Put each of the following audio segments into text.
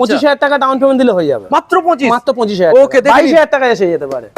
পঁচিশ হাজার টাকা ডাউন পেমেন্ট দিলে হয়ে যাবে। মাত্র পঁচিশ? মাত্র পঁচিশ হাজার ওকে বাইশ হাজার টাকা এসে যেতে পারে।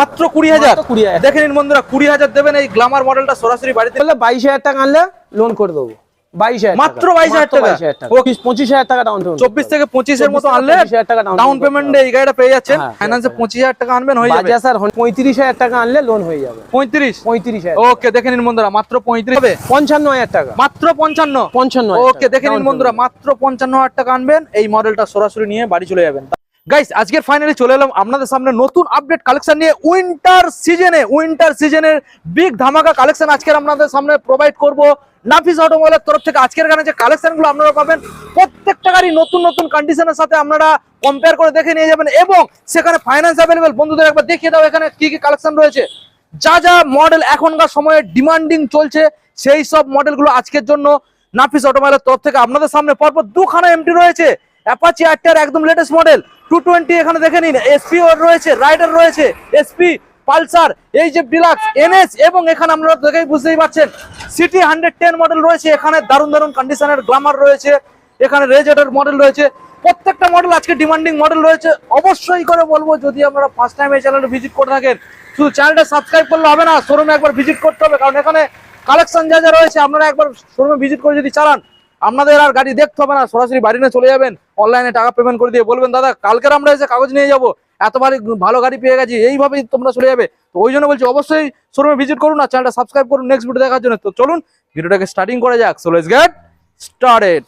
মাত্র কুড়ি হাজার। কুড়ি হাজার। দেখে নিন বন্ধুরা কুড়ি হাজার দেবেন এই গ্লামার মডেলটা সরাসরি বাড়িতে। বাইশ হাজার টাকা আনলে লোন করে দেবো। মাত্র 22,000 টাকা? বাইশ হাজার টাকা। পঁচিশ- হাজার টাকা ডাউন পেমেন্ট চব্বিশ থেকে পঁচিশের মতো আনলে 25,000 টাকা down ডাউন পেমেন্টে এই গাড়িটা পেয়ে যাচ্ছেন। হ্যাঁ, ফাইন্যান্সে পঁচিশ হাজার টাকা আনবেন হয়ে যাবে। পঁয়ত্রিশ হাজার টাকা আনলে লোন হয়ে যাবে। পঁয়ত্রিশ? পঁয়ত্রিশ ওকে দেখে নিন বন্ধুরা মাত্র পঁয়ত্রিশ হবে। পঞ্চান্ন হাজার টাকা। মাত্র পঞ্চান্ন? পঞ্চান্ন ওকে দেখে নিন বন্ধুরা মাত্র পঞ্চান্ন হাজার টাকা আনবেন। এই মডেলটা সরাসরি নিয়ে বাড়ি চলে যাবেন। গাইস আজকের ফাইনালি চলে এলাম আপনাদের সামনে নতুন আপডেট কালেকশন নিয়ে উইন্টার সিজনে উইন্টার সিজনের বিগ ধামাকা কালেকশন আজকের আপনাদের সামনে প্রোভাইড করব। নাফিস অটোমোবাইলের তরফ থেকে আজকের গানে যে কালেকশনগুলো আপনারা পাবেন, প্রত্যেকটা গাড়ি নতুন নতুন কন্ডিশনের সাথে আপনারা কম্পেয়ার করে দেখে নিয়ে যাবেন এবং সেখানে ফাইন্যান্স অ্যাভেলেবেল বন্ধুদের একবার দেখিয়ে দাও এখানে কি কি কালেকশন রয়েছে। যা যা মডেল এখনকার সময়ে ডিমান্ডিং চলছে, সেই সব মডেলগুলো আজকের জন্য নাফিস অটোমোবাইলের তরফ থেকে আপনাদের সামনে পরপর দুখানা এমটি রয়েছে। অ্যাপাচি আটটার একদম লেটেস্ট মডেল টু টোয়েন্টি এখানে দেখে নিন। এসপি রয়েছে রাইডার রয়েছে। এসপি পালসার এই যে ডিলাক্স, এনএস এবং এখানে আপনারা দেখেই বুঝতেই পারছেন, সিটি হান্ড্রেড টেন মডেল রয়েছে, এখানে দারুণ দারুণ কন্ডিশনের গ্লামার রয়েছে, এখানে রেজেটার মডেল রয়েছে, প্রত্যেকটা মডেল আজকে ডিমান্ডিং মডেল রয়েছে, অবশ্যই করে বলব, যদি আপনারা ফার্স্ট টাইম এই চ্যানেলটা ভিজিট করে থাকেন, শুধু চ্যানেলটা সাবস্ক্রাইব করলে হবে না শোরুমে একবার ভিজিট করতে হবে, কারণ এখানে কালেকশন যা যা রয়েছে, আপনারা একবার শোরুমে ভিজিট করে যদি চালান, আপনাদের আর গাড়ি দেখতে হবে না, সরাসরি বাড়ি নিয়ে চলে যাবেন অনলাইনে টাকা পেমেন্ট করে দিয়ে বলবেন, দাদা, কালকের আমরা এসে কাগজ নিয়ে যাব। এত ভালো ভালো গাড়ি পেয়ে গেছি, এইভাবেই তোমরা চলে যাবে। তো ওই জন্য বলছি, অবশ্যই শোরুমে ভিজিট করুন আর চ্যানেলটা সাবস্ক্রাইব করুন নেক্সট ভিডিও দেখার জন্য। তো চলুন, ভিডিওটাকে স্টার্টিং করা যাক। সো লেটস গেট স্টার্টেড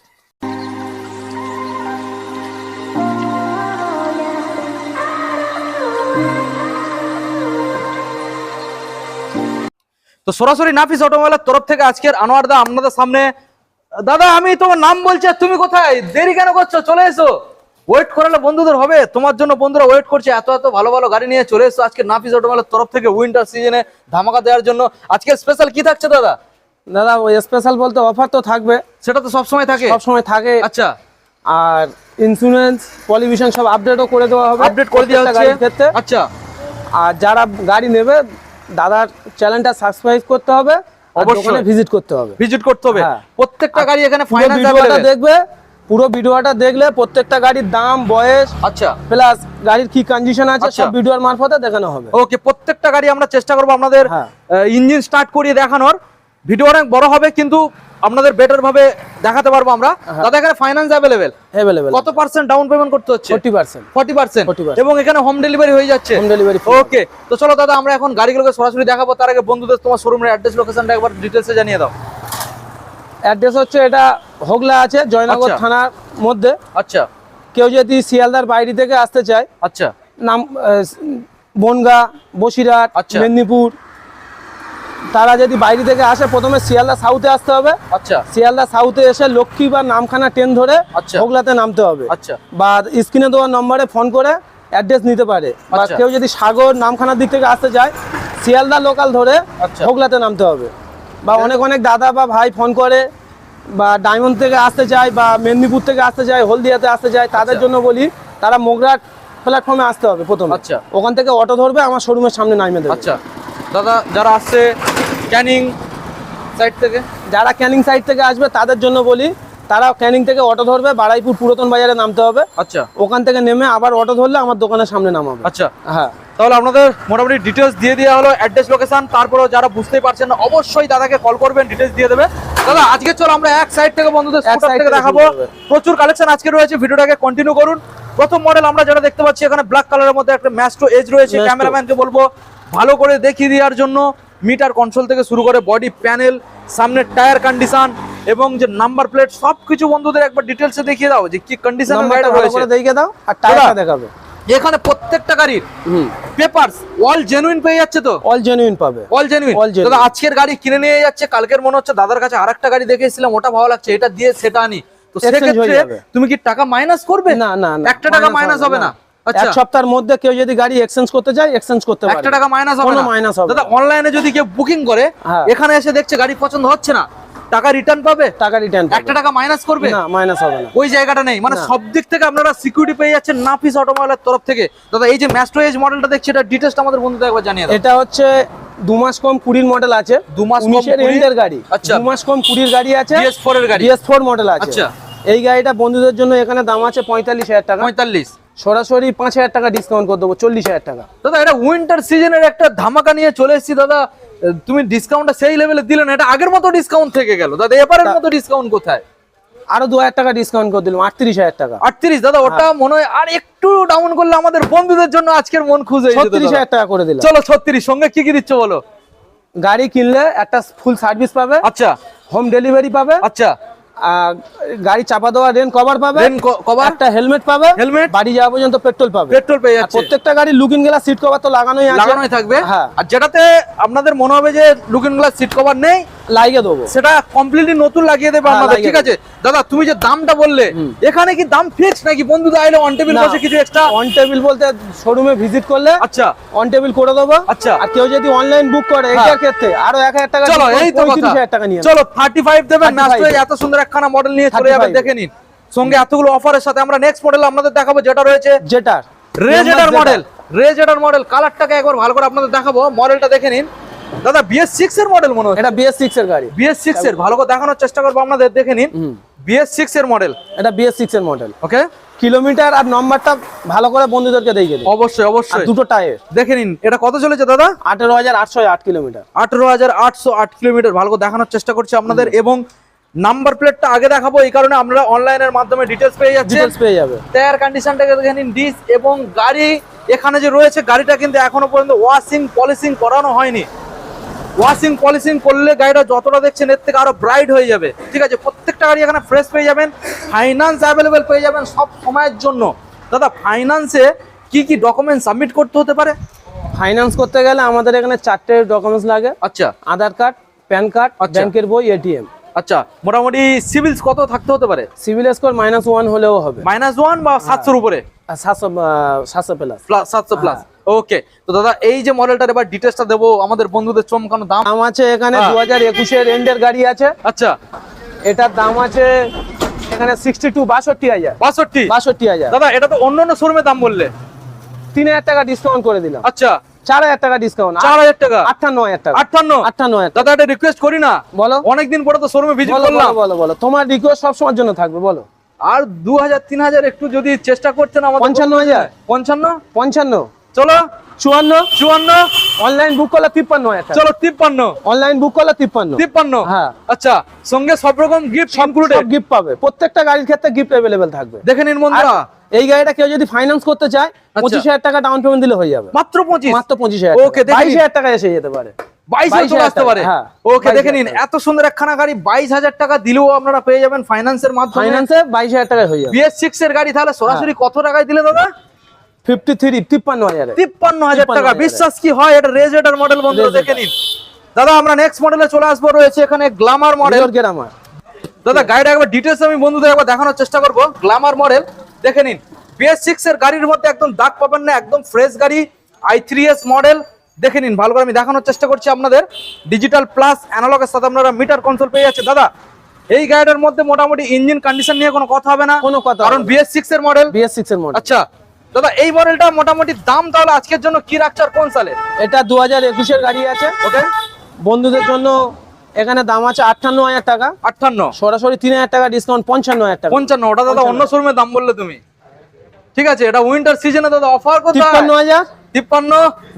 তো সরাসরি নাফিস অটোমোবাইলের তরফ থেকে আজকের আনোয়ার দা আপনাদের সামনে। দাদা, আমি তোমার নাম বলছি তুমি কোথায়? দেরি কেন করছ? চলে এসো। ওয়েট করালে বন্ধুদের হবে। তোমার জন্য বন্ধুরা ওয়েট করছে। এত এত ভালো ভালো গাড়ি নিয়ে চলে এসো আজকে নাফিস অটোমোবাইলের তরফ থেকে উইন্টার সিজনে ধামাকা দেওয়ার জন্য। আজকে স্পেশাল কি থাকছে দাদা? দাদা ওই স্পেশাল বলতে অফার তো থাকবে। সেটা তো সবসময় থাকে। সব সময় থাকে। আচ্ছা। আর ইন্স্যুরেন্স পলিউশন সব আপডেটও করে দেওয়া হবে আপডেট করে দেওয়া হচ্ছে। ক্ষেত্রে। আচ্ছা। আর যারা গাড়ি নেবে দাদার চ্যানেলটা সাবস্ক্রাইব করতে হবে। অবশ্যই। ভিজিট করতে হবে। ভিজিট করতে হবে। হ্যাঁ। প্রত্যেকটা গাড়ি এখানে ভিডিওটা দেখবে। পুরো ভিডিওটা দেখলে প্রত্যেকটা গাড়ির দাম বয়স আচ্ছা। প্লাস গাড়ির কি কন্ডিশন আছে আচ্ছা। সব ভিডিওর মারফতে দেখানো হবে। ওকে প্রত্যেকটা গাড়ি আমরা চেষ্টা করব আপনাদের হ্যাঁ। ইঞ্জিন স্টার্ট করিয়ে দেখানোর। ভিডিও অনেক বড় হবে কিন্তু আপনাদের বেটার ভাবে দেখাতে পারব আমরা। হ্যাঁ। দাদা এখানে ফাইন্যান্স অ্যাভেলেবেল অ্যাভেলেবেল কত পার্সেন্ট ডাউন পেমেন্ট করতে হচ্ছে? ফোর্টি পার্সেন্ট ফর্টি পার্সেন্ট 40% এবং এখানে হোম ডেলিভারি হয়ে যাচ্ছে। হোম ডেলিভারি ওকে তো চলো দাদা আমরা এখন গাড়িগুলোকে সরাসরি দেখাবো। তার আগে বন্ধুদের তোমার শোরুমের অ্যাড্রেস লোকেশনটা একবার ডিটেলসে জানিয়ে দাও। অ্যাড্রেস হচ্ছে এটা হোগলা আছে জয়নগর আচ্ছা। থানার মধ্যে আচ্ছা কেউ যদি শিয়ালদার বাইরে থেকে আসতে চায় আচ্ছা নাম বনগা বসিরহাট আচ্ছা। মেদিনীপুর তারা যদি বাইরে থেকে আসে প্রথমে শিয়ালদা সাউথে আসতে হবে আচ্ছা শিয়ালদা সাউথে এসে লক্ষ্মী বা নামখানা ট্রেন ধরে আচ্ছা। হোগলাতে নামতে হবে আচ্ছা বা স্ক্রিনে দেওয়া নম্বরে ফোন করে অ্যাড্রেস নিতে পারে বা। কেউ যদি সাগর নামখানার দিক থেকে আসতে চায় শিয়ালদা লোকাল ধরে আচ্ছা। হোগলাতে নামতে হবে বা অনেক অনেক দাদা বা ভাই ফোন করে বা ডায়মন্ড থেকে আসতে চায় বা মেদিনীপুর থেকে আসতে চায় হলদিয়াতে আসতে চায় তাদের আচ্ছা। জন্য বলি তারা মোগরা প্ল্যাটফর্মে আসতে হবে প্রথম আচ্ছা। ওখান থেকে অটো ধরবে আমার শোরুমের সামনে নামিয়ে দেবে আচ্ছা দাদা যারা আসছে ক্যানিং সাইড থেকে যারা ক্যানিং সাইড থেকে আসবে তাদের জন্য বলি তারা ক্যানিং থেকে অটো ধরবে বারাইপুর পুরাতন বাজারে নামতে হবে। আচ্ছা। ওখান থেকে নেমে আবার অটো ধরলে আমার দোকানের সামনে নামাবে। আচ্ছা। হ্যাঁ। তাহলে আপনাদের মোটামুটি ডিটেলস দিয়ে দেওয়া হলো অ্যাড্রেস লোকেশন তারপরেও যারা বুঝতেই পারছেন না অবশ্যই দাদাকে কল করবেন ডিটেলস দিয়ে দেবে। দাদা আজকে চলো আমরা এক সাইড থেকে বন্ধুদের এক স্কুটার থেকে থেকে দেখাবো। প্রচুর কালেকশন আজকে রয়েছে ভিডিওটাকে কন্টিনিউ করুন। প্রথম মডেল আমরা যেটা দেখতে পাচ্ছি এখানে ব্ল্যাক কালারের মধ্যে একটা ম্যাস্ট্রো এজ রয়েছে ক্যামেরাম্যানকে বলব ভালো করে দেখিয়ে দেওয়ার জন্য। মিটার কন্ট্রোল থেকে শুরু করে বডি প্যানেল সামনের টায়ার কন্ডিশন এবং যে নাম্বার প্লেট সবকিছু বন্ধুদের একবার ডিটেলসে দেখিয়ে দাও যে কি কন্ডিশন ভালো রয়েছে। দেখিয়ে দাও আর টায়ারটা দেখাবে। এখানে প্রত্যেকটা গাড়ির পেপারস অল জেনুইন পেয়ে যাচ্ছে তো? অল জেনুইন পাবে। All genuine. দাদা আজকের গাড়ি কিনে নিয়ে যাচ্ছে কালকের মনে হচ্ছে দাদার কাছে আরেকটা গাড়ি দেখে এসেছিলাম ওটা ভালো লাগছে এটা দিয়ে সেটা আনি। তো সেক্ষেত্রে তুমি কি টাকা মাইনাস করবে? না না না একটা টাকা মাইনাস হবে না? এক সপ্তাহের মধ্যে কেউ যদি গাড়ি এক্সচেঞ্জ করতে চায় এক্সচেঞ্জ করতে পারে একটা টাকা মাইনাস হবে না। মাইনাস হবে দাদা অনলাইনে যদি কেউ বুকিং করে হ্যাঁ। এখানে এসে দেখছে গাড়ি পছন্দ হচ্ছে না টাকা রিটার্ন পাবে? টাকা রিটার্ন একটা টাকা মাইনাস করবে? না মাইনাস হবে না। ওই জায়গাটা নেই। মানে সব দিক থেকে আপনারা সিকিউরিটি পেয়ে যাচ্ছেন নাফিস অটোমোবাইলের তরফ থেকে। দাদা এই যে ম্যাস্ট্রো এজ মডেলটা দেখছি এটা ডিটেলসটা আমাদের বন্ধুদের একবার জানিয়ে দাও। এটা হচ্ছে দু মাস কম কুড়ির মডেল আছে। দু মাস কম উনিশের 20 এন্ডের গাড়ি। আচ্ছা। দু মাস কম কুড়ির গাড়ি আছে। DS4 এর গাড়ি। ডিএস ফোর মডেল আছে। আচ্ছা। এই গাড়িটা বন্ধুদের জন্য এখানে দাম আছে পঁয়তাল্লিশ হাজার টাকা। পঁয়তাল্লিশ। সরাসরি পাঁচ হাজার টাকা ডিসকাউন্ট করে দেবো চল্লিশ হাজার টাকা। দাদা এটা উইন্টার সিজনের একটা ধামাকা নিয়ে চলে এসেছি দাদা। তুমি ডিসকাউন্টটা সেই লেভেলে দিলে না এটা আগের মতো ডিসকাউন্ট থেকে গেল। দাদা এবারের মতো ডিসকাউন্ট কোথায়? আরও দু হাজার টাকা ডিসকাউন্ট করে দিলাম আটত্রিশ হাজার টাকা। আটত্রিশ দাদা ওটা হ্যাঁ। মনে হয় আর একটু ডাউন করলে আমাদের বন্ধুদের জন্য আজকের মন খুঁজে ছত্রিশ হাজার টাকা করে দিলাম। চলো ছত্রিশ সঙ্গে কি কি দিচ্ছ বলো? গাড়ি কিনলে একটা ফুল সার্ভিস পাবে। আচ্ছা। হোম ডেলিভারি পাবে। আচ্ছা। গাড়ি চাপা দেওয়া রেন কভার পাবে cover? একটা হেলমেট পাবে Helmet? বাড়ি যাওয়া পর্যন্ত পেট্রোল পাবে। পেট্রোল পেয়ে যাচ্ছে। প্রত্যেকটা গাড়ি লুকিং গেলা সিট কভার তো লাগানোই আছে। লাগানোই থাকবে। হ্যাঁ। আর যেটাতে আপনাদের মনে হবে যে লুকিং গ্লাস সিট কভার নেই লাগিয়ে দেবো। সেটা কমপ্লিটলি নতুন লাগিয়ে দেবে হ্যাঁ, আপনাদের ঠিক আছে? দাদা তুমি যে দামটা বললে এখানে কি দাম ফিক্স নাকি? বন্ধুরা আইলে অন টেবিল বসে কিছু এক্সট্রা অন টেবিল বলতে শোরুমে ভিজিট করলে আচ্ছা। অন টেবিল করে দেবো। আচ্ছা। আর কেউ যদি অনলাইন বুক করে হ্যাঁ। এটার ক্ষেত্রে আরও এক হাজার টাকা চলো এই তো কথা। 35,000 টাকা নিয়ে চলো থার্টি ফাইভ দেবেন 35 ম্যাস্টার এত সুন্দর একখানা মডেল নিয়ে চলে যাবেন দেখে নিন। সঙ্গে এতগুলো অফারের সাথে আমরা নেক্সট মডেল আপনাদের দেখাবো যেটা রয়েছে যেটার। রেজেডার মডেল রেজেডার মডেল কালারটাকে একবার ভালো করে আপনাদের দেখাবো মডেলটা দেখে নিন। দাদা বিএস সিক্স এর মডেল মনে হচ্ছে। এটা বিএস সিক্স এর গাড়ি। বিএস সিক্স এর ভালো করে দেখানোর চেষ্টা করব আপনাদের দেখে নিন। বিএস সিক্স এর মডেল এটা বিএস সিক্স এর মডেল ওকে কিলোমিটার আর নম্বরটা ভালো করে বন্ধুদেরকে দেখে দিন। অবশ্যই অবশ্যই। দুটো টায়ার দেখে নিন এটা কত চলেছে দাদা? আঠেরো হাজার আটশো আট কিলোমিটার আঠারো হাজার আটশো আট কিলোমিটার ভালো করে দেখানোর চেষ্টা করছি আপনাদের। এবং নাম্বার প্লেটটা আগে দেখাবো এই কারণে আমরা অনলাইনের মাধ্যমে ডিটেলস পেয়ে যাচ্ছি ডিটেলস পেয়ে যাবে। টায়ার কন্ডিশনটাকে দেখে নিন ডিস এবং গাড়ি এখানে যে রয়েছে গাড়িটা কিন্তু এখনও পর্যন্ত ওয়াশিং পলিশিং করানো হয়নি। ওয়াশিং পলিশিং করলে গাড়িটা যতটা দেখছেন এর থেকে আরও ব্রাইট হয়ে যাবে। ঠিক আছে প্রত্যেকটা গাড়ি এখানে ফ্রেশ পেয়ে যাবেন ফাইন্যান্স অ্যাভেলেবেল পেয়ে যাবেন সব সময়ের জন্য। দাদা ফাইন্যান্সে কি কি ডকুমেন্ট সাবমিট করতে হতে পারে? ফাইন্যান্স করতে গেলে আমাদের এখানে চারটে ডকুমেন্টস লাগে। আচ্ছা। Aadhaar card PAN card. ব্যাংকের বই এটিএম আচ্ছা মোটামুটি সিভিলস কত থাকতে হতে পারে? সিভিল স্কোর মাইনাস ওয়ান হলেও হবে। মাইনাস ওয়ান বা সাতশোর উপরে? আর সাতশো সাতশো প্লাস প্লাস সাতশো প্লাস ওকে তো দাদা এই যে মডেলটার এবার ডিটেলসটা দেবো। আমাদের বন্ধুদের চমকানো দাম। আছে এখানে হ্যাঁ। দু হাজার একুশের এন্ডের গাড়ি আছে। আচ্ছা। এটার দাম আছে এখানে সিক্সটি টু বাষট্টি হাজার। বাষট্টি? বাষট্টি হাজার। দাদা এটা তো অন্য অন্য শোরুমের দাম বললে। তিন হাজার টাকা ডিসকাউন্ট করে দিলাম। আচ্ছা। চার হাজার টাকা ডিসকাউন্ট চার হাজার টাকা? আটান্ন হাজার টাকা। আটান্ন? আটান্ন হাজার দাদা রিকোয়েস্ট করি না। বলো। অনেকদিন পরে তো শোরুমে ভিজিট বলো করলাম। বলো বলো বলো। তোমার রিকোয়েস্ট সবসময়ের জন্য থাকবে বলো। আর দু হাজার তিন হাজার একটু যদি চেষ্টা করতেন আমাদের পঞ্চান্ন হাজার? পঞ্চান্ন? পঞ্চান্ন। চলো। চুয়ান্ন। চুয়ান্ন। অনলাইন বুক করলে তিপ্পান্ন হাজার চলো তিপ্পান্ন। অনলাইন বুক করলে তিপ্পান্ন। তিপ্পান্ন। হ্যাঁ। আচ্ছা সঙ্গে সব রকম গিফট গিফট পাবে। প্রত্যেকটা গাড়ির ক্ষেত্রে গিফট অ্যাভেলেবেল থাকবে। দেখে নিন বন্ধুরা। এই গাড়িটা কেউ যদি ফাইন্যান্স করতে চায় পঁচিশ হাজার টাকা ডাউন পেমেন্ট দিলে হয়ে যাবে। মাত্র পঁচিশ? মাত্র পঁচিশ হাজার দেখে বাইশ হাজার টাকা এসে যেতে পারে। বাইশ বাইশ চলে হাজার আসতে পারে? হ্যাঁ। ওকে দেখে নিন। এত সুন্দর একখানা গাড়ি বাইশ হাজার টাকা দিলেও আপনারা পেয়ে যাবেন ফাইন্যান্সের মাধ্যমে। ফাইন্যান্সে বাইশ হাজার টাকায় হয়ে যাবে। বিএস সিক্স এর গাড়ি তাহলে সরাসরি হ্যাঁ। কত টাকায় দিলে দাদা? ফিফটি থ্রি তিপ্পান্ন হাজারে। তিপ্পান্ন হাজার 53,000 টাকা বিশ্বাস কি হয়? এটা রেজেটার মডেল বন্ধু দেখে নিন। দাদা আমরা নেক্সট মডেলে চলে আসব। রয়েছে এখানে গ্লামার মডেল রিওর দাদা গাড়িটা একবার ডিটেলস আমি বন্ধুদের একবার দেখানোর চেষ্টা করব। গ্লামার মডেল দেখে নিন। বিএস সিক্স এর গাড়ির মধ্যে একদম দাগ পাবেন না একদম ফ্রেশ গাড়ি। আই থ্রি এস মডেল দেখে নিন ভালো করে আমি দেখানোর চেষ্টা করছি আপনাদের। ডিজিটাল প্লাস অ্যানালগের সাথে আপনারা মিটার কনসোল পেয়ে যাচ্ছে দাদা এই গাড়িটার মধ্যে মোটামুটি ইঞ্জিন কন্ডিশন নিয়ে কোনো কথা হবে না। কোনো কথা কারণ। বিএস সিক্স এর মডেল বিএস সিক্স এর মডেল আচ্ছা দাদা এই মডেলটা মোটামুটি দাম তাহলে আজকের জন্য কি রাখছে আর কোন সালে এটা দু হাজার একুশের গাড়ি আছে। ওকে। বন্ধুদের জন্য এখানে দাম আছে আটান্ন হাজার টাকা। আটান্ন? সরাসরি তিন হাজার টাকা ডিসকাউন্ট পঞ্চান্ন হাজার টাকা। পঞ্চান্ন ওটা দাদা অন্য শোরুমের দাম বললে তুমি। ঠিক আছে এটা উইন্টার সিজনে দাদা অফার করতে হাজার। তিপ্পান্ন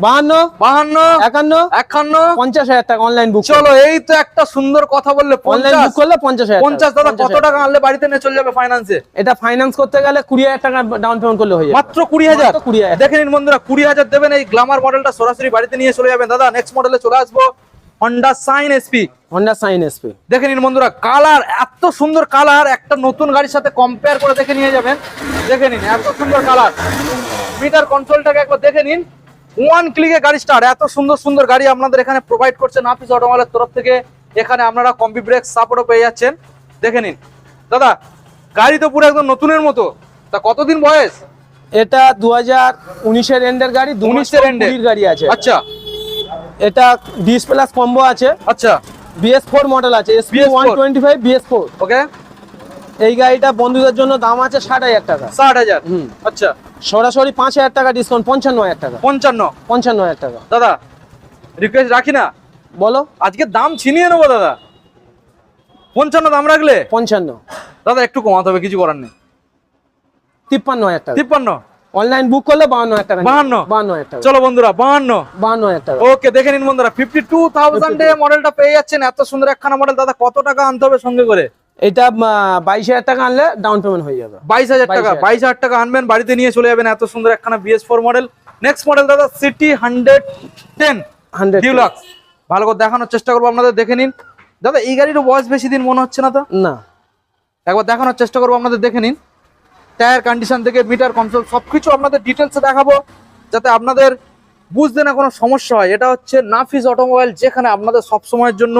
বাহান্ন বাহান্ন একান্ন একান্ন। পঞ্চাশ হাজার টাকা অনলাইন বুক চলো এই তো একটা সুন্দর কথা বললে অনলাইন বুক পঞ্চাশ। করলে পঞ্চাশ হাজার পঞ্চাশ দাদা কত টাকা আনলে বাড়িতে নিয়ে চলে যাবে ফাইন্যান্সে এটা ফাইন্যান্স করতে গেলে কুড়ি হাজার টাকা ডাউন পেমেন্ট করলে হয়ে মাত্র কুড়ি হাজার? কুড়ি হাজার। দেখে নিন বন্ধুরা কুড়ি হাজার দেবেন এই গ্লামার মডেলটা সরাসরি বাড়িতে নিয়ে চলে যাবেন। দাদা নেক্সট মডেলে চলে আসব। Honda Shine SP Honda Shine SP দেখে নিন বন্ধুরা কালার এত সুন্দর কালার একটা নতুন গাড়ির সাথে কম্পেয়ার করে দেখে নিয়ে যাবেন। দেখে নিন এত সুন্দর কালার। মিটার কন্ট্রোলটাকে একবার দেখে নিন। ওয়ান ক্লিকে গাড়ি স্টার্ট এত সুন্দর সুন্দর গাড়ি আপনাদের এখানে প্রোভাইড করছে নাফিস অটোমালের তরফ থেকে। এখানে আপনারা কম্পি ব্রেক সাপোর্টও পেয়ে যাচ্ছেন। দেখে নিন। দাদা গাড়ি তো পুরো একদম নতুনের মতো। তা কতদিন বয়স? এটা দু হাজার উনিশের এন্ডের গাড়ি উনিশের। কুড়ির গাড়ি আছে। আচ্ছা। এটা ডিস প্লাস কম্বো আছে। আচ্ছা। বিএস ফোর মডেল আছে। SP BS4 one twenty five BS four okay এই গাড়িটা বন্ধুদের জন্য দাম আছে ষাট হাজার টাকা। ষাট হাজার। আচ্ছা। সরাসরি পাঁচ হাজার টাকা ডিসকাউন্ট পঞ্চান্ন হাজার টাকা। পঞ্চান্ন? পঞ্চান্ন হাজার টাকা। দাদা রিকোয়েস্ট রাখি না? বলো। আজকে দাম ছিনিয়ে নেব দাদা। পঞ্চান্ন দাম রাখলে? পঞ্চান্ন। দাদা একটু কমাতে হবে কিছু করার নেই। তিপ্পান্ন হাজার টাকা। তিপ্পান্ন? অনলাইন বুক করলে বাউন্ন হাজার টাকা বাহান্ন? বাউন্ন হাজার টাকা। চলো বন্ধুরা বাহান্ন বাউন্ন হাজার টাকা। ওকে দেখে নিন বন্ধুরা ফিফটি টু থাউজেন্ডে মডেলটা পেয়ে যাচ্ছেন। এত সুন্দর একখানা মডেল দাদা কত টাকা আনতে হবে সঙ্গে করে? এটা বাইশ হাজার টাকা আনলে ডাউন পেমেন্ট হয়ে যাবে। বাইশ হাজার টাকা 22,000 বাইশ হাজার টাকা আনবেন বাড়িতে নিয়ে চলে যাবেন এত সুন্দর একখানা BS four model next model দাদা CT hundred ten hundred deluxe ভালো করে দেখানোর চেষ্টা করব আপনাদের দেখে নিন। দাদা এই গাড়ির বয়স বেশি দিন মনে হচ্ছে না তো? না। একবার দেখানোর চেষ্টা করব আপনাদের দেখে নিন। টায়ার কন্ডিশন থেকে মিটার কন্ট্রোল সবকিছু আপনাদের ডিটেলসে দেখাবো যাতে আপনাদের বুঝতে না কোনো সমস্যা হয়। এটা হচ্ছে নাফিস অটোমোবাইল যেখানে আপনাদের সব সময়ের জন্য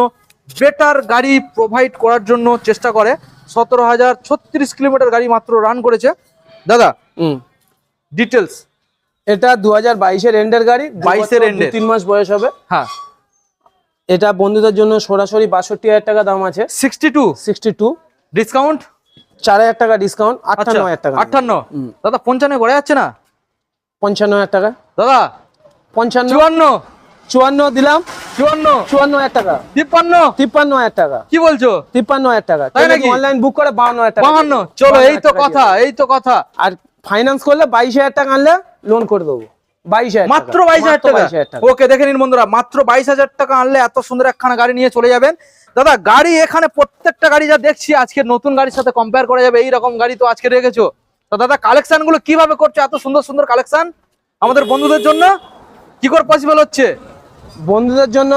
বেটার গাড়ি প্রোভাইড করার জন্য চেষ্টা করে। সতেরো হাজার ছত্রিশ কিলোমিটার গাড়ি মাত্র রান করেছে। দাদা হুম। ডিটেলস এটা দু হাজার বাইশের এন্ডের গাড়ি বাইশের 22 এর বছর, end দু এর। তিন মাস বয়স হবে। হ্যাঁ। এটা বন্ধুদের জন্য সরাসরি বাষট্টি হাজার টাকা দাম আছে। Sixty two sixty two discount চার হাজার টাকা ডিসকাউন্ট আটান্ন আচ্ছা হাজার টাকা আটান্ন? দাদা পঞ্চান্ন যাচ্ছে না? পঞ্চান্ন হাজার টাকা। দাদা পঞ্চান্ন। চুয়ান্ন। চুয়ান্ন দিলাম। চুয়ান্ন। চুয়ান্ন হাজার টাকা। তিপ্পান্ন। তিপ্পান্ন হাজার টাকা। কি বলছো? তিপ্পান্ন হাজার টাকা। তাই নাকি? অনলাইন বুক করে হাজার টাকা। বাহান্ন চলো এই তো কথা এই তো কথা। আর ফাইন্যান্স করলে বাইশ হাজার টাকা আনলে লোন করে দেবো। মাত্র বাইশ হাজার টাকা? ওকে দেখে নিন বন্ধুরা মাত্র বাইশ হাজার টাকা আনলে এত সুন্দর একখানা গাড়ি নিয়ে চলে যাবেন। দাদা গাড়ি এখানে প্রত্যেকটা গাড়ি যা দেখছি আজকে নতুন গাড়ির সাথে কম্পেয়ার করা যাবে এই রকম গাড়ি তো আজকে রেখেছো। তো দাদা কালেকশনগুলো কীভাবে করছ? এত সুন্দর সুন্দর কালেকশন আমাদের বন্ধুদের জন্য? কি করে পসিবল হচ্ছে? বন্ধুদের জন্য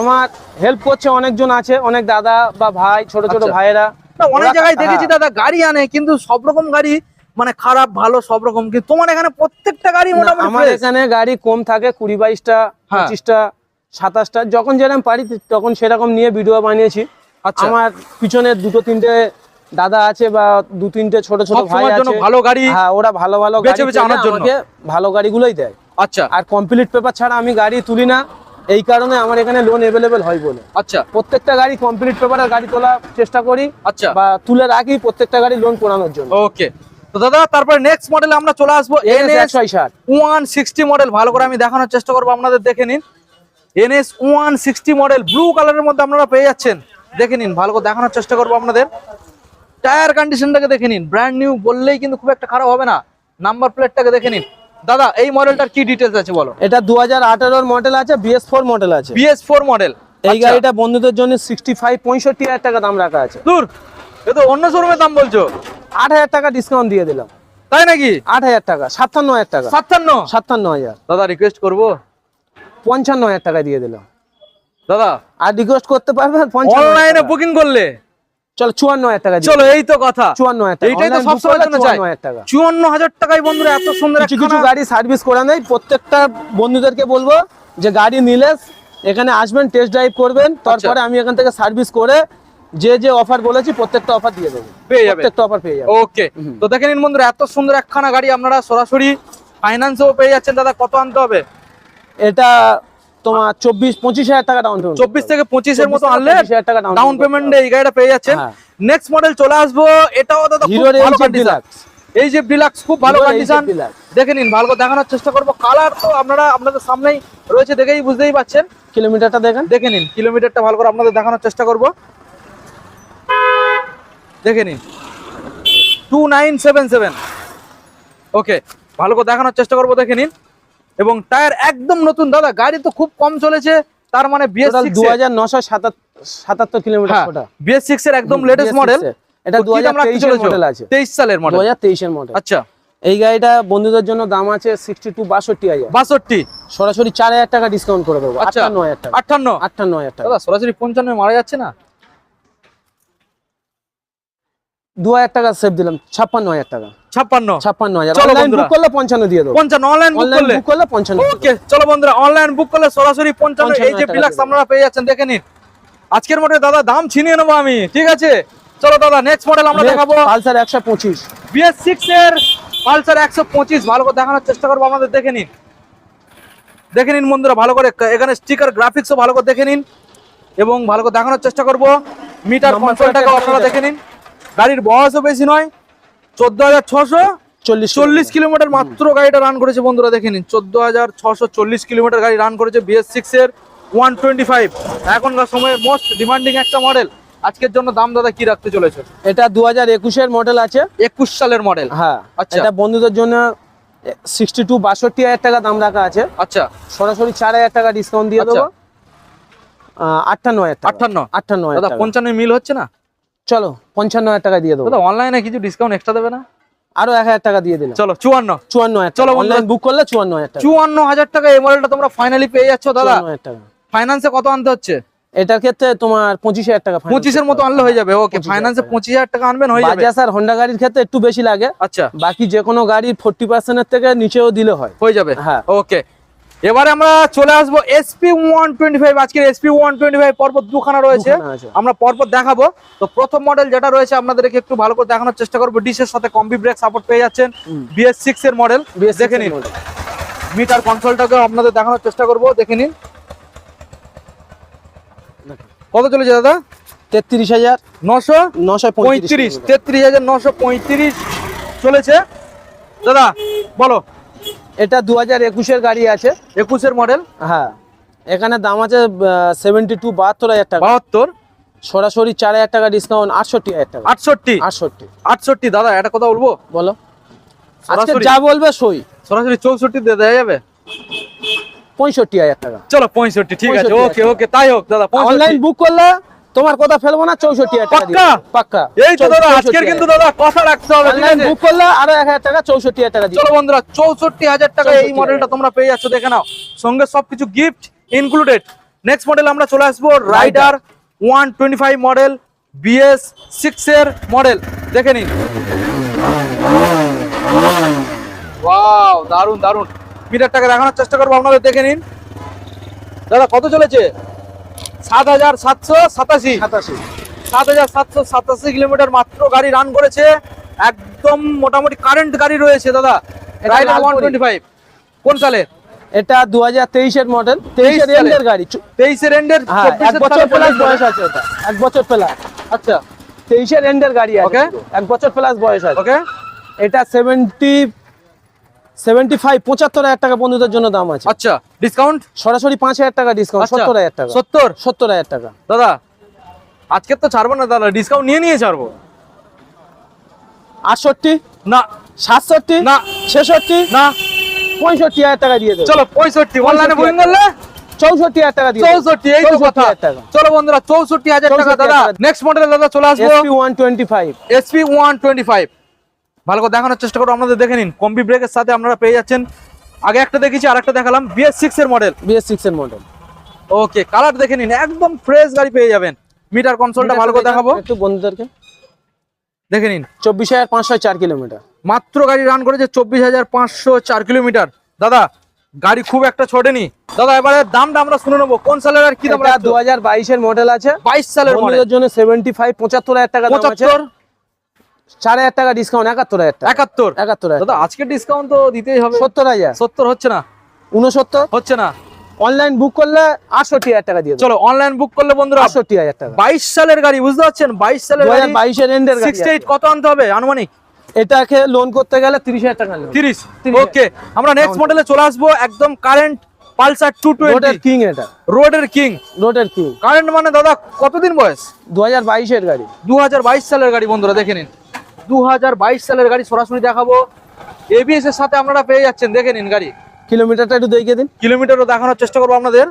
আমার হেল্প করছে অনেকজন আছে অনেক দাদা বা ভাই ছোট ছোট আচ্ছা। ভাইয়েরা। অনেক জায়গায় দেখেছি হ্যাঁ। দাদা গাড়ি আনে কিন্তু সব রকম গাড়ি মানে খারাপ ভালো সব রকম। কিন্তু তোমার এখানে প্রত্যেকটা গাড়ি মোটামুটি আমার এখানে গাড়ি কম থাকে কুড়ি বাইশটা হ্যাঁ। পঁচিশটা সাতাশটা যখন যেরকম পারি তখন সেরকম নিয়ে ভিডিও বানিয়েছি। আচ্ছা। আমার পিছনে দুটো তিনটে দাদা আছে বা দু তিনটে ছোট ছোট ভাই আছে। ভালো গাড়ি হ্যাঁ ওরা ভালো ভালো গাড়ি বেছে আনার জন্য। ভালো গাড়িগুলোই দেয়। আচ্ছা। আর কমপ্লিট পেপার ছাড়া আমি গাড়ি তুলি না। এই কারণে আমার এখানে লোন এভেলেবেল হয় বলে। আচ্ছা। প্রত্যেকটা গাড়ি কমপ্লিট পেপারের গাড়ি তোলার চেষ্টা করি। আচ্ছা। বা তুলে রাখি প্রত্যেকটা গাড়ি লোন করানোর জন্য। ওকে তো দাদা তারপরে নেক্সট মডেলে আমরা চলে আসব এনএস ওয়ান সিক্সটি মডেল ভালো করে আমি দেখানোর চেষ্টা করব আপনাদের দেখে নিন। NS one sixty model blue কালারের মধ্যে আপনারা পেয়ে যাচ্ছেন। দেখে নিন ভালো করে দেখানোর চেষ্টা করব আপনাদের। টায়ার কন্ডিশনটাকে দেখে নিন ব্র্যান্ড নিউ বললেই কিন্তু খুব একটা খারাপ হবে না। নাম্বার প্লেটটাকে দেখে নিন। দাদা এই মডেলটার কি ডিটেলস আছে বলো? এটা দু হাজার মডেল আছে বিএস ফোর মডেল আছে। বিএস ফোর মডেল এই গাড়িটা বন্ধুদের জন্য সিক্সটি ফাইভ পঁয়ষট্টি হাজার টাকা দাম রাখা আছে। দূর। এ তো অন্য দাম বলছো? আট হাজার টাকা ডিসকাউন্ট দিয়ে দিলাম। তাই নাকি? আট হাজার টাকা সাতান্ন হাজার টাকা। সাতান্ন? সাতান্ন হাজার। দাদা রিকোয়েস্ট করব? পঞ্চান্ন হাজার টাকা দিয়ে দিলাম। দাদা? আর রিকোয়েস্ট করতে পারবেন অনলাইনে বুকিং করলে? চলো চুয়ান্ন হাজার টাকা চলো এই তো কথা। চুয়ান্ন হাজার টাকা। এইটাই তো জন্য চাই। চুয়ান্ন হাজার টাকা। চুয়ান্ন হাজার টাকায় বন্ধুরা এত সুন্দর কিছু কিছু গাড়ি সার্ভিস করা নেই। প্রত্যেকটা বন্ধুদেরকে বলব যে গাড়ি নিলে এখানে আসবেন টেস্ট ড্রাইভ করবেন। আচ্ছা। তারপরে আমি এখান থেকে সার্ভিস করে যে যে অফার বলেছি প্রত্যেকটা অফার দিয়ে দেবো। পেয়ে যাবে। প্রত্যেকটা অফার পেয়ে যাবে। ওকে তো দেখে নিন বন্ধুরা এত সুন্দর একখানা গাড়ি আপনারা সরাসরি ফাইন্যান্সেও পেয়ে যাচ্ছেন। দাদা কত আনতে হবে? এটা তোমার চব্বিশ পঁচিশ হাজার টাকা ডাউন পেমেন্ট চব্বিশ থেকে পঁচিশের মতো আনলে 25,000 টাকা ডাউন পেমেন্টে এই গাড়িটা পেয়ে যাচ্ছেন। হ্যাঁ। নেক্সট মডেল চলে আসব। এটাও দাদা এই যে ডিলাক্স খুব ভালো কন্ডিশন দেখে নিন ভালো করে দেখানোর চেষ্টা করব। কালার তো আপনারা আপনাদের সামনেই রয়েছে দেখেই বুঝতেই পাচ্ছেন কিলোমিটারটা দেখেন। দেখে নিন কিলোমিটারটা ভালো করে আপনাদের দেখানোর চেষ্টা করব। দেখে নিন। Two nine seven seven okay ভালো করে দেখানোর চেষ্টা করব দেখে নিন। এবং টায়ার একদম নতুন। দাদা গাড়ি তো খুব কম চলেছে তার মানে বিএস দু হাজার নশো সাতাত্তর কিলোমিটার হ্যাঁ বিএস সিক্স এর একদম লেটেস্ট মডেল এটা দু হাজার মডেল আছে। তেইশ সালের দু হাজার তেইশের মডেল আচ্ছা। এই গাড়িটা বন্ধুদের জন্য দাম আছে সিক্সটি টু বাষট্টি হাজার। বাষট্টি। সরাসরি চার হাজার টাকা ডিসকাউন্ট করে দেবো। আচ্ছা। আটান্ন হাজার টাকা। আটান্ন। আটান্ন হাজার টাকা। দাদা সরাসরি পঞ্চান্ন মারা যাচ্ছে না? দু হাজার টাকা সেভ দিলাম ছাপ্পান্ন হাজার টাকা। ছাপ্পান্ন। ছাপ্পান্ন হাজার। অনলাইন বুক করলে পঞ্চান্ন দিয়ে দেবো। পঞ্চান্ন অনলাইন বুক করলে। পঞ্চান্ন ওকে চলো বন্ধুরা অনলাইন বুক করলে সরাসরি পঞ্চান্ন। এই যে বিলাক্স আপনারা পেয়ে যাচ্ছেন দেখে নিন। আজকের মডেল দাদা দাম ছিনিয়ে নেব আমি ঠিক আছে? চলো দাদা নেক্সট মডেল আমরা দেখাবো। পালসার একশো পঁচিশ। বিএস সিক্স এর পালসার একশো পঁচিশ ভালো করে দেখানোর চেষ্টা করব আমাদের দেখে নিন। দেখে নিন বন্ধুরা ভালো করে। এখানে স্টিকার গ্রাফিক্সও ভালো করে দেখে নিন। এবং ভালো করে দেখানোর চেষ্টা করব। মিটার কন্ট্রোলটাকে আপনারা দেখে নিন। গাড়ির বয়সও বেশি নয় চোদ্দ হাজার ছশো চল্লিশ চল্লিশ কিলোমিটার। মাত্র গাড়িটা রান করেছে বন্ধুরা দেখে নিন চোদ্দ হাজার ছশো চল্লিশ কিলোমিটার গাড়ি রান করেছে বিএস সিক্স এর ওয়ান টোয়েন্টি ফাইভ এখনকার সময়ে মোস্ট ডিমান্ডিং একটা মডেল আজকের জন্য দাম দাদা কি রাখতে চলেছে? এটা দু হাজার একুশের মডেল আছে। একুশ সালের মডেল হ্যাঁ আচ্ছা। এটা বন্ধুদের জন্য সিক্সটি টু বাষট্টি হাজার টাকা দাম রাখা আছে। আচ্ছা। সরাসরি চার হাজার টাকা ডিসকাউন্ট দিয়ে আচ্ছা। দেবো। আটান্ন হাজার আটান্ন। আটান্ন পঞ্চান্ন মিল হচ্ছে না? চলো পঞ্চান্ন হাজার টাকা দিয়ে দেবো। অনলাইনে কিছু ডিসকাউন্ট এক্সট্রা দেবে না? আরও এক হাজার টাকা দিয়ে দিলাম। চলো চুয়ান্ন। চুয়ান্ন হাজার চলো অনলাইন বুক করলে চুয়ান্ন হাজার টাকা। চুয়ান্ন হাজার টাকা এই মডেলটা তোমরা ফাইনালি পেয়ে যাচ্ছ দাদা। টাকা। ফাইন্যান্সে কত আনতে হচ্ছে? এটার ক্ষেত্রে তোমার পঁচিশ হাজার টাকা পঁচিশের মতো আনলে হয়ে যাবে ওকে ফাইন্যান্সে পঁচিশ হাজার টাকা আনবেন হয়ে যাবে। আর হোন্ডা গাড়ির ক্ষেত্রে একটু বেশি লাগে। আচ্ছা। বাকি যে কোনো গাড়ির ফোর্টি পার্সেন্টের থেকে নিচেও দিলে হয়। হয়ে যাবে। হ্যাঁ। ওকে এবারে আমরা চলে আসব এসপি ওয়ান টোয়েন্টি ফাইভ আজকের এসপি ওয়ান টোয়েন্টি ফাইভ পরপর দুখানা রয়েছে। আমরা পরপর দেখাবো। তো প্রথম মডেল যেটা রয়েছে আপনাদেরকে একটু ভালো করে দেখানোর চেষ্টা করব। ডিসের সাথে কম্বি ব্রেক সাপোর্ট পেয়ে যাচ্ছেন। বিএস সিক্স এর মডেল BS6 দেখে নিন। মিটার কনসোলটাকে আপনাদের দেখানোর চেষ্টা করব। দেখে নিন। কত চলেছে দাদা? তেত্রিশ হাজার। নশো নশো পঁয়ত্রিশ তেত্রিশ হাজার নশো পঁয়ত্রিশ চলেছে। দাদা বলো। এটা দু হাজার একুশের গাড়ি আছে। একুশের মডেল হ্যাঁ। এখানে দাম আছে সেভেন্টি টু বাহাত্তর হাজার টাকা। বাহাত্তর? সরাসরি চার হাজার টাকা ডিসকাউন্ট আটষট্টি হাজার টাকা। আটষট্টি? আটষট্টি। আটষট্টি দাদা একটা কথা বলব? বলো। আজকে যা বলবে সই। সরাসরি চৌষট্টি দিয়ে দেওয়া যাবে? পঁয়ষট্টি হাজার টাকা। চলো পঁয়ষট্টি ঠিক আছে ওকে ওকে তাই হোক দাদা অনলাইন বুক করলে তোমার কথা ফেলব না চৌষট্টি হাজার টাকা পাক্কা? এই তো দাদা আজকের কিন্তু দাদা কথা রাখতে হবে অনলাইন বুক করলে আরও এক হাজার টাকা চৌষট্টি হাজার টাকা চলো বন্ধুরা চৌষট্টি হাজার টাকা এই মডেলটা তোমরা পেয়ে যাচ্ছ দেখে নাও। সঙ্গে সবকিছু গিফট ইনক্লুডেড নেক্সট মডেল আমরা চলে আসব rider one twenty five model BS six এর মডেল দেখে নিন। ওয়াও দারুণ দারুণ মিটারটাকে দেখানোর চেষ্টা করব আপনাদের দেখে নিন। দাদা কত চলেছে? সাত হাজার সাতশো সাতাশি। সাত হাজার সাতশো সাতাশি কিলোমিটার মাত্র গাড়ি রান করেছে। একদম মোটামুটি কারেন্ট গাড়ি রয়েছে দাদা। ওয়ান টোয়েন্টি ফাইভ কোন সালে এটা দু হাজার তেইশের মডেল তেইশের? এন্ডের গাড়ি। তেইশের এন্ডের হ্যাঁ এক বছর প্লাস বয়স আছে ওটা। এক বছর প্লাস আচ্ছা। তেইশের এন্ডের গাড়ি আছে এক বছর প্লাস বয়স আছে। ওকে এটা সেভেন্টি সেভেন্টি ফাইভ পঁচাত্তর হাজার টাকা বন্ধুদের জন্য দাম আছে। আচ্ছা ডিসকাউন্ট সরাসরি পাঁচ হাজার টাকা ডিসকাউন্ট আচ্ছা সত্তর হাজার টাকা। সত্তর? সত্তর হাজার টাকা। দাদা আজকে তো ছাড়বো না দাদা ডিসকাউন্ট নিয়ে নিয়ে ছাড়বো। আটষট্টি? না। সাতষট্টি? না। ছেষট্টি? না। পঁয়ষট্টি হাজার টাকা দিয়ে দেবো। চলো পঁয়ষট্টি অনলাইনে বুকিং করলে? চৌষট্টি হাজার টাকা দিয়ে চৌষট্টি এই তো কথা। চলো বন্ধুরা চৌষট্টি হাজার টাকা দাদা নেক্সট মডেল দাদা চলে আসব। SP one twenty five SP one twenty five ভালো করে দেখানোর চেষ্টা করো আপনাদের দেখে নিন। কম্বি ব্রেকের সাথে আপনারা পেয়ে যাচ্ছেন। আগে একটা দেখেছি আর একটা দেখালাম বিএস সিক্স এর মডেল বিএস সিক্স এর মডেল ওকে কালার দেখে নিন একদম ফ্রেশ গাড়ি পেয়ে যাবেন। মিটার কনসোলটা ভালো করে দেখাবো। একটু বন্ধুদেরকে। দেখে নিন। চব্বিশ হাজার পাঁচশো চার কিলোমিটার। মাত্র গাড়ি রান করেছে চব্বিশ হাজার পাঁচশো চার কিলোমিটার। দাদা গাড়ি খুব একটা ছোটেনি। দাদা এবারে দামটা আমরা শুনে নেব। কোন সালের আর কি দাম দু হাজার বাইশের মডেল আছে। বাইশ সালের মডেল জন্য সেভেন্টি ফাইভ পঁচাত্তর হাজার টাকা পঁচাত্তর? চার হাজার টাকা ডিসকাউন্ট একাত্তর হাজার টাকা। একাত্তর? একাত্তর দাদা আজকে ডিসকাউন্ট তো দিতেই হবে। সত্তর হাজার। সত্তর হচ্ছে না? উনসত্তর হচ্ছে না। অনলাইন বুক করলে আটষট্টি হাজার টাকা দিয়ে চলো অনলাইন বুক করলে বন্ধুরা আটষট্টি হাজার টাকা। বাইশ সালের গাড়ি বুঝতে পারছেন? বাইশ সালের দু গাড়ি হাজার বাইশের এন্ডের গাড়ি সিক্সটি এইট কত আনতে হবে আনুমানিক? এটাকে লোন করতে গেলে তিরিশ হাজার টাকা। তিরিশ? ওকে আমরা নেক্সট মডেলে চলে আসব একদম current Pulsar two twenty king এটা। রোডের কিং রোডের কিং কারেন্ট মানে দাদা কতদিন বয়স? দু হাজার বাইশের গাড়ি। দু হাজার বাইশ সালের গাড়ি বন্ধুরা দেখে নিন। দু হাজার বাইশ সালের গাড়ি সরাসরি দেখাবো। এবিএস এর সাথে আপনারা পেয়ে যাচ্ছেন। দেখে নিন গাড়ি। কিলোমিটারটা একটু দেখিয়ে দিন। কিলোমিটারও দেখানোর চেষ্টা করব আপনাদের।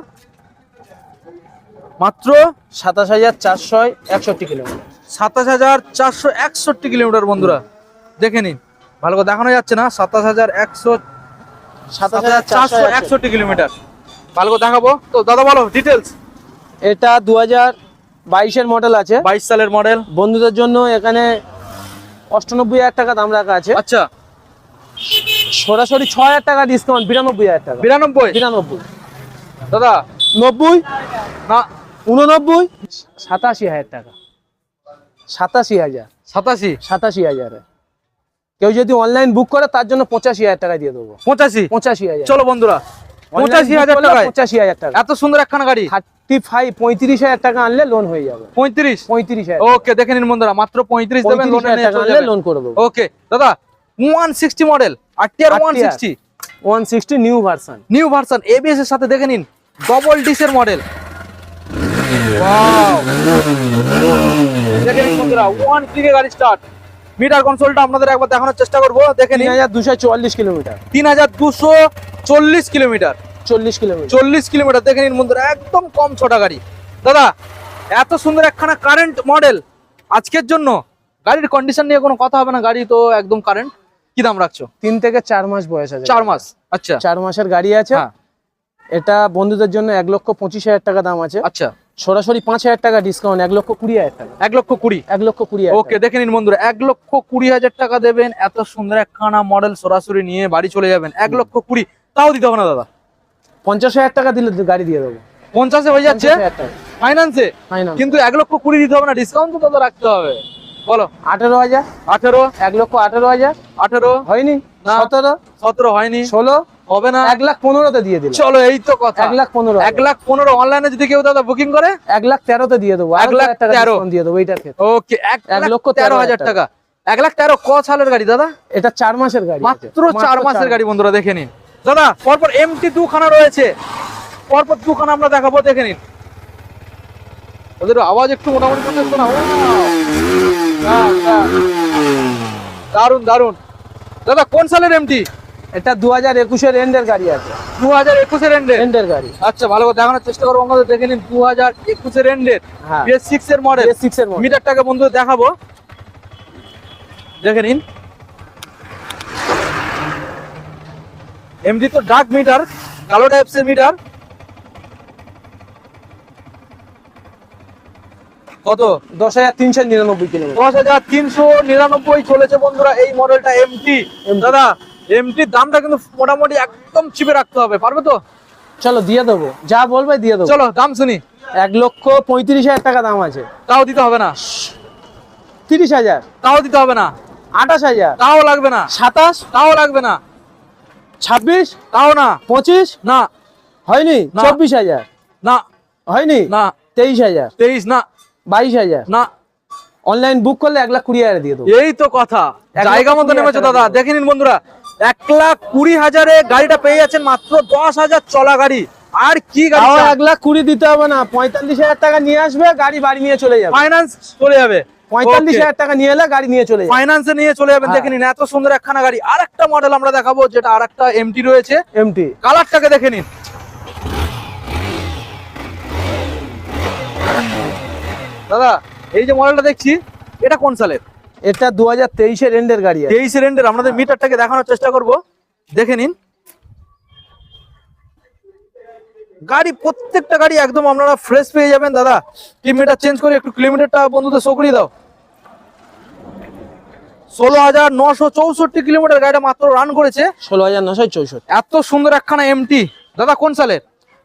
মাত্র সাতাশ হাজার চারশো একষট্টি কিলোমিটার। সাতাশ হাজার চারশো একষট্টি কিলোমিটার বন্ধুরা। দেখে নিন। ভালো করে দেখানো যাচ্ছে না। সাতাশ হাজার একশো সাতাশ হাজার চারশো একষট্টি কিলোমিটার। ভালো করে দেখাবো। তো দাদা বলো ডিটেলস এটা দু হাজার বাইশের মডেল আছে। বাইশ সালের মডেল বন্ধুদের জন্য এখানে অষ্টানব্বই হাজার টাকা দাম রাখা আছে। আচ্ছা। সরাসরি ছ হাজার টাকা ডিসকাউন্ট বিরানব্বই হাজার টাকা। বিরানব্বই? বিরানব্বই। দাদা। নব্বই? না। উননব্বই সাতাশি হাজার টাকা। সাতাশি হাজার। সাতাশি? সাতাশি হাজার। কেউ যদি অনলাইন বুক করে তার জন্য পঁচাশি হাজার টাকা দিয়ে দেবো। পঁচাশি? পঁচাশি হাজার। চলো বন্ধুরা। পঁচাশি হাজার টাকায়। পঁচাশি হাজার টাকা। এত সুন্দর একখানা গাড়ি? থার্টি ফাইভ পঁয়ত্রিশ হাজার টাকা আনলে লোন হয়ে যাবে। পঁয়ত্রিশ? পঁয়ত্রিশ ওকে দেখে নিন বন্ধুরা মাত্র পঁয়ত্রিশ দেবেন লোনে টাকা করে দেবো। ওকে দাদা ওয়ান সিক্সটি মডেল আর টিয়ার one sixty one sixty new version new version ABS এর সাথে দেখে নিন ডবল ডিসের মডেল! দেখে নিন বন্ধুরা ওয়ান ক্লিকে গাড়ি স্টার্ট মিটার কনসোলটা আপনাদের একবার দেখানোর চেষ্টা করব দেখে তিন নিন হাজার দুশো চুয়াল্লিশ কিলোমিটার। তিন হাজার দুশো চল্লিশ কিলোমিটার। চল্লিশ কিলোমিটার। চল্লিশ কিলোমিটার দেখে নিন বন্ধুরা একদম কম ছোটা গাড়ি। দাদা এত সুন্দর একখানা কারেন্ট মডেল আজকের জন্য গাড়ির কন্ডিশন নিয়ে কোনো কথা হবে না গাড়ি তো একদম কারেন্ট কি দাম রাখছো? তিন থেকে চার মাস বয়স আছে। চার মাস আচ্ছা। চার মাসের গাড়ি আছে। হ্যাঁ। এটা বন্ধুদের জন্য এক লক্ষ পঁচিশ হাজার টাকা দাম আছে। আচ্ছা। সরাসরি পাঁচ হাজার টাকা ডিসকাউন্ট এক লক্ষ কুড়ি হাজার টাকা। এক লক্ষ কুড়ি? এক লক্ষ কুড়ি ওকে দেখে নিন বন্ধুরা এক লক্ষ কুড়ি হাজার টাকা দেবেন এত সুন্দর একখানা মডেল সরাসরি নিয়ে বাড়ি চলে যাবেন এক লক্ষ কুড়ি তাও দিতে হবে না দাদা। পঞ্চাশ হাজার টাকা দিলে গাড়ি দিয়ে দেবো। পঞ্চাশে হয়ে যাচ্ছে? ফাইন্যান্সে কিন্তু এক লক্ষ কুড়ি দিতে হবে না ডিসকাউন্ট তো দাদা রাখতে হবে। বলো। আঠেরো হাজার। আঠেরো? এক লক্ষ আঠেরো হাজার। আঠেরো? হয়নি। সতেরো? সতেরো হয়নি। ষোলো? হবে না। এক লাখ পনেরোতে দিয়ে দিল চলো এই তো কথা। এক লাখ পনেরো এক লাখ পনেরো অনলাইনে যদি কেউ দাদা বুকিং করে? এক লাখ তেরোতে দিয়ে দেবো। এক লাখ তেরো। দিয়ে দেবো এইটার ক্ষেত্রে। ওকে এক লক্ষ তেরো হাজার টাকা। এক লাখ তেরো ক সালের গাড়ি দাদা? এটা চার মাসের গাড়ি মাত্র চার মাসের গাড়ি বন্ধুরা দেখে নিন। দাদা পরপর এমটি দুখানা রয়েছে। পরপর দুখানা আমরা দেখাবো দেখে নিন। ওদের আওয়াজ একটু মোটামুটি দারুণ দারুণ দাদা কোন সালের এমটি এটা দু হাজার একুশের এন্ডের গাড়ি আছে। দু হাজার একুশের এন্ডের এন্ডের গাড়ি। আচ্ছা ভালো করে দেখানোর চেষ্টা করব। আমাদের দেখে নিন দু হাজার একুশের এন্ডের হ্যাঁ। বিএস সিক্স এর মডেল সিক্স এর মিটারটাকে বন্ধু দেখাবো। দেখে নিন। এমডি তো ডার্ক মিটার কালো টাইপসের মিটার কত? দশ হাজার তিনশো নিরানব্বই কিলোমিটার। দশ হাজার তিনশো নিরানব্বই চলেছে বন্ধুরা এই মডেলটা এমটি দাদা এমটির দামটা কিন্তু মোটামুটি একদম চিপে রাখতে হবে পারবে তো? চলো দিয়ে দেবো। যা বলবে দিয়ে দেবো। চলো দাম শুনি। এক লক্ষ পঁয়ত্রিশ হাজার টাকা দাম আছে। তাও দিতে হবে না। তিরিশ হাজার। তাও দিতে হবে না। আঠাশ হাজার। তাও লাগবে না। সাতাশ। তাও লাগবে না। ছাব্বিশ। তাও না। পঁচিশ। না। হয়নি। চব্বিশ হাজার। না। হয়নি না। তেইশ হাজার। তেইশ না। বাইশ হাজার। না। অনলাইন বুক করলে এক লাখ কুড়ি হাজার দিয়ে দেবো। এই তো কথা। জায়গা মতো নেমেছে দাদা। দেখে নিন বন্ধুরা এক লাখ কুড়ি হাজারে গাড়িটা পেয়ে যাচ্ছেন মাত্র দশ হাজার চলা গাড়ি। আর কি গাড়ি এক লাখ কুড়ি দিতে হবে না। পঁয়তাল্লিশ হাজার টাকা নিয়ে আসবে গাড়ি বাড়ি নিয়ে চলে যাবে। ফাইন্যান্স চলে যাবে। পঁয়তাল্লিশ হাজার টাকা নিয়ে এলে গাড়ি নিয়ে চলে যাবে। ফাইন্যান্সে নিয়ে চলে যাবেন হ্যাঁ। দেখে নিন। এত সুন্দর একখানা গাড়ি। আর একটা মডেল আমরা দেখাবো যেটা আর একটা এমটি রয়েছে। এমটি কালারটাকে দেখে নিন। দাদা এই যে মডেলটা দেখছি এটা কোন সালের? এটা দু হাজার তেইশের এন্ডের গাড়ি আছে। তেইশ রেন্ডের আপনাদের মিটারটাকে দেখানোর চেষ্টা করব। দেখে নিন। গাড়ি প্রত্যেকটা গাড়ি একদম আপনারা ফ্রেশ পেয়ে যাবেন দাদা। কি মিটার চেঞ্জ করে একটু কিলোমিটারটা বন্ধুদের শো করিয়ে দাও। ষোলো হাজার নশো চৌষট্টি কিলোমিটার গাড়িটা মাত্র রান করেছে। ষোলো হাজার নশো চৌষট্টি। এত সুন্দর একখানা এমটি দাদা কোন সালের?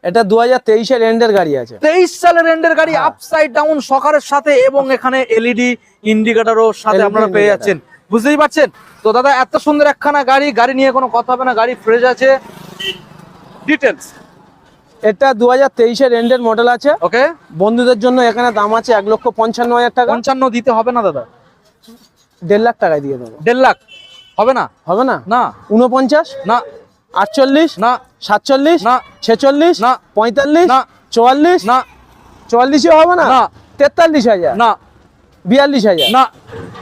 এটা দু হাজার তেইশের এন্ডের গাড়ি আছে। তেইশ সালের এন্ডের গাড়ি হ্যাঁ। আপসাইড ডাউন সকারের সাথে এবং এখানে এলইডি ইন্ডিকেটরও সাথে আপনারা পেয়ে যাচ্ছেন। বুঝতেই পারছেন? তো দাদা এত সুন্দর একখানা গাড়ি গাড়ি নিয়ে কোনো কথা হবে না গাড়ি ফ্রেশ আছে। ডিটেলস এটা দু হাজার তেইশের এন্ডের মডেল আছে। ওকে বন্ধুদের জন্য এখানে দাম আছে এক লক্ষ পঞ্চান্ন হাজার টাকা। পঞ্চান্ন দিতে হবে না দাদা। দেড় লাখ টাকায় দিয়ে দেবো। দেড় লাখ। হবে না? হবে না? না। উনপঞ্চাশ না। আটচল্লিশ? না। সাতচল্লিশ না। ছেচল্লিশ না। পঁয়তাল্লিশ না। চুয়াল্লিশ না। চুয়াল্লিশে হবে না? না। তেতাল্লিশ হাজার। না। বিয়াল্লিশ হাজার। না।